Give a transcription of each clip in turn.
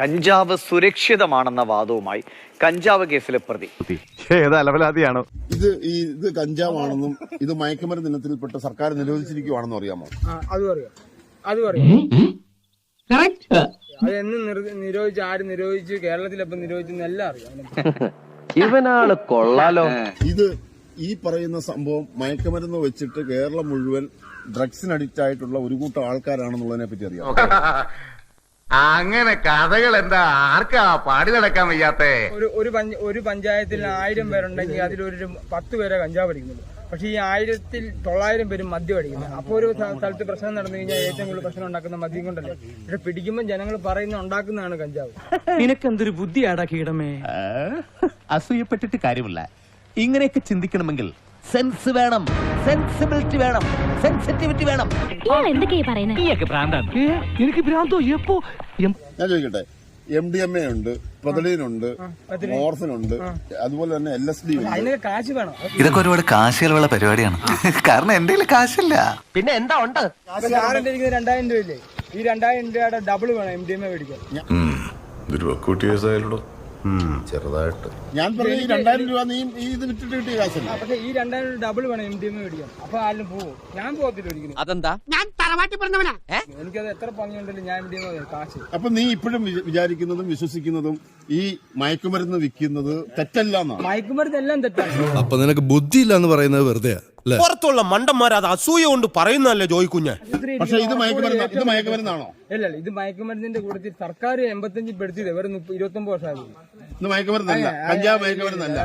കഞ്ചാവ് സുരക്ഷിതമാണെന്ന വാദവുമായി കഞ്ചാവ് കേസിലെ പ്രതി. ഏതാ അലവലാതിയാണോ. ഇത് ഈ ഇത് കഞ്ചാവാണെന്നും ഇത് മയക്കുമരുന്ന് ദിനത്തിൽപ്പെട്ട സർക്കാർ നിരോധിച്ചിരിക്കുവാണെന്നും അറിയാമോ? അതും അറിയാം. അതും അറിയാം. നിരോധിച്ച് ആര് നിരോധിച്ചു കേരളത്തിലെപ്പം നിരോധിച്ചു എല്ലാം അറിയാം. ഇവനാൾ കൊള്ളാലോ. ഇത് ഈ പറയുന്ന സംഭവം മയക്കുമരുന്ന് വെച്ചിട്ട് കേരളം മുഴുവൻ ഡ്രഗ്സിന് അഡിക്റ്റ് ആയിട്ടുള്ള ഒരു കൂട്ടം ആൾക്കാരാണെന്നുള്ളതിനെ പറ്റി അറിയാം അങ്ങനെ കഥകൾ എന്താ? ആർക്കാ പാടി നടക്കാൻ വയ്യാത്തേ? ഒരു ഒരു പഞ്ച ഒരു പഞ്ചായത്തിൽ ആയിരം പേരുണ്ടെങ്കിൽ അതിലൊരു പത്ത് പേരെ കഞ്ചാവ് അടിക്കുന്നുള്ളൂ. പക്ഷേ ഈ ആയിരത്തിൽ തൊള്ളായിരം പേരും മദ്യം അടിക്കുന്നത് അപ്പോൾ ഒരു സ്ഥ- സ്ഥലത്ത് പ്രശ്നം നടന്നു കഴിഞ്ഞാൽ ഏറ്റവും കൂടുതൽ പ്രശ്നം ഉണ്ടാക്കുന്ന മദ്യം കൊണ്ടല്ലേ? പക്ഷെ പിടിക്കുമ്പോൾ ജനങ്ങൾ പറയുന്ന ഉണ്ടാക്കുന്നതാണ് കഞ്ചാവ്. നിനക്കെന്തൊരു ബുദ്ധിയാടാ കീടമേ? അസൂയപ്പെട്ടിട്ട് കാര്യമില്ല. ഇങ്ങനെയൊക്കെ ചിന്തിക്കണമെങ്കിൽ സെൻസ് വേണം. സെൻസിബിലിറ്റി വേണം. സെൻസിറ്റിവിറ്റി വേണം. എനിക്ക് ഭ്രാന്തോ? എപ്പോ? ഞാൻ ചോദിക്കട്ടെ? എം ഡി എം എ ഉണ്ട് പ്രതലീനുണ്ട് ഓർഫനുണ്ട് അതുപോലെ തന്നെ എൽ എസ് ഡി ഉണ്ട്. അതിനൊക്കെ കാശ് വേണം. ഇതൊക്കെ ഒരുപാട് കാശുകളുള്ള പരിപാടിയാണ്. കാരണം എന്റെ കാശില്ല. പിന്നെ എന്താ ഉണ്ട്? രണ്ടായിരം രൂപയില്ലേ? ഈ രണ്ടായിരം രൂപയുടെ ഡബിൾ വേണം എം ഡി എം എ മേടിക്കാൻ. ഇതൊരു വക്കൂട്ടി കേസായാലോ ചെറുതായിട്ട്. ഞാൻ പറഞ്ഞു ഈ രണ്ടായിരം രൂപ നീ ഈ ഇത് വിറ്റിട്ട് കിട്ടിയ കാശല്ല? പക്ഷേ ഈ രണ്ടായിരം രൂപ ഡബിൾ വേണം എം ഡി എം മേടിക്കാം അപ്പൊ ആരും പോവും? ഞാൻ പോകത്തില്ല ഒരിക്കലും. അതെന്താ? എനിക്കത് എത്ര പങ്കുണ്ടല്ലോ ഞാൻ എം ഡി എം കാശ്. അപ്പൊ നീ ഇപ്പോഴും വിച- വിചാരിക്കുന്നതും വിശ്വസിക്കുന്നതും ഈ മയക്കുമരുന്ന് വിൽക്കുന്നത് തെറ്റല്ല മയക്കുമരുന്ന് എല്ലാം തെറ്റാണ്. അപ്പൊ നിനക്ക് ബുദ്ധിയില്ല എന്ന് പറയുന്നത് വെറുതെ അല്ലേ പുറത്തുള്ള മണ്ടന്മാർ അത് അസൂയ കൊണ്ട് പറയുന്നതല്ലേ ജോയിക്കുഞ്ഞ് പക്ഷെ ഇത് മയക്കുമരുന്ന് ഇത് മയക്കുമരുന്നാണോ? ഇല്ല ഇല്ല ഇത് മയക്കുമരുന്നിന്റെ കൂട്ടത്തിൽ സർക്കാർ എൺപത്തഞ്ച് പെടുത്തിയത് വെറും ഇരുപത്തി ഒമ്പത് വർഷമായി. ഇത് മയക്കുമരുന്നല്ല. കഞ്ചാവ് മയക്കുമരുന്നല്ല.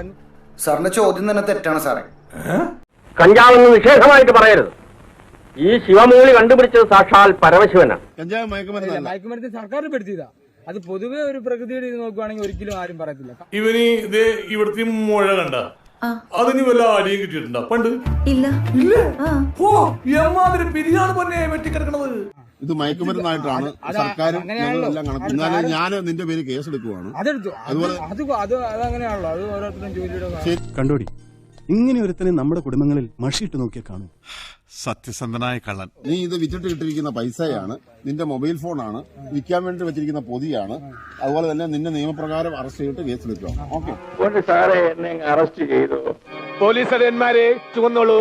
സാറിന്റെ ചോദ്യം തന്നെ തെറ്റാണ് സാറേ. കഞ്ചാവെന്ന് വിശേഷമായിട്ട് പറയരുത്. ഈ ശിവമൂളി കണ്ടുപിടിച്ചത് സാക്ഷാൽ പരമശിവനാണ്. കഞ്ചാവ് മയക്കുമരുന്നല്ല. മയക്കുമരുന്ന് സർക്കാർ പെടുത്തിയതാ. അത് പൊതുവെ ഒരു പ്രകൃതിയുടെ ഇത് നോക്കുവാണെങ്കിൽ ഒരിക്കലും ആരും പറയത്തില്ല. ഇവന് ഇത് ഇവിടുത്തെ മുഴ കണ്ട. അതിന് വല്ല അടിയും കിട്ടിയിട്ടുണ്ടോ? പണ്ട്? ഇല്ല. ഓ എമ്മാതിരി പിരിയാണ് പൊന്നെ വെട്ടിക്കിടക്കണത്. ഇത് മയക്കുമരുന്നായിട്ടാണ് സർക്കാരും എല്ലാം കണക്ക്. എന്നാലും ഞാൻ നിന്റെ പേര് കേസ് എടുക്കുവാണ് അതെടുത്തു. അത് അതുപോലെ- കണ്ടോടി ഇങ്ങനെ ഒരുത്തനെ നമ്മുടെ കുടുംബങ്ങളിൽ മഷിയിട്ട് നോക്കിയാൽ കാണും. സത്യസന്ധനായ കള്ളൻ. നീ ഇത് വിറ്റിട്ട് കിട്ടിയിരിക്കുന്ന പൈസയാണ് നിന്റെ മൊബൈൽ ഫോണാണ് വിൽക്കാൻ വേണ്ടി വെച്ചിരിക്കുന്ന പൊതിയാണ് അതുപോലെ തന്നെ നിന്നെ നിയമപ്രകാരം അറസ്റ്റ് ചെയ്തിട്ട് കേസ് എടുക്കണം ഓക്കെ സാറേ എന്നെ അറസ്റ്റ് ചെയ്തു? പോലീസ് ചുവന്നോളൂ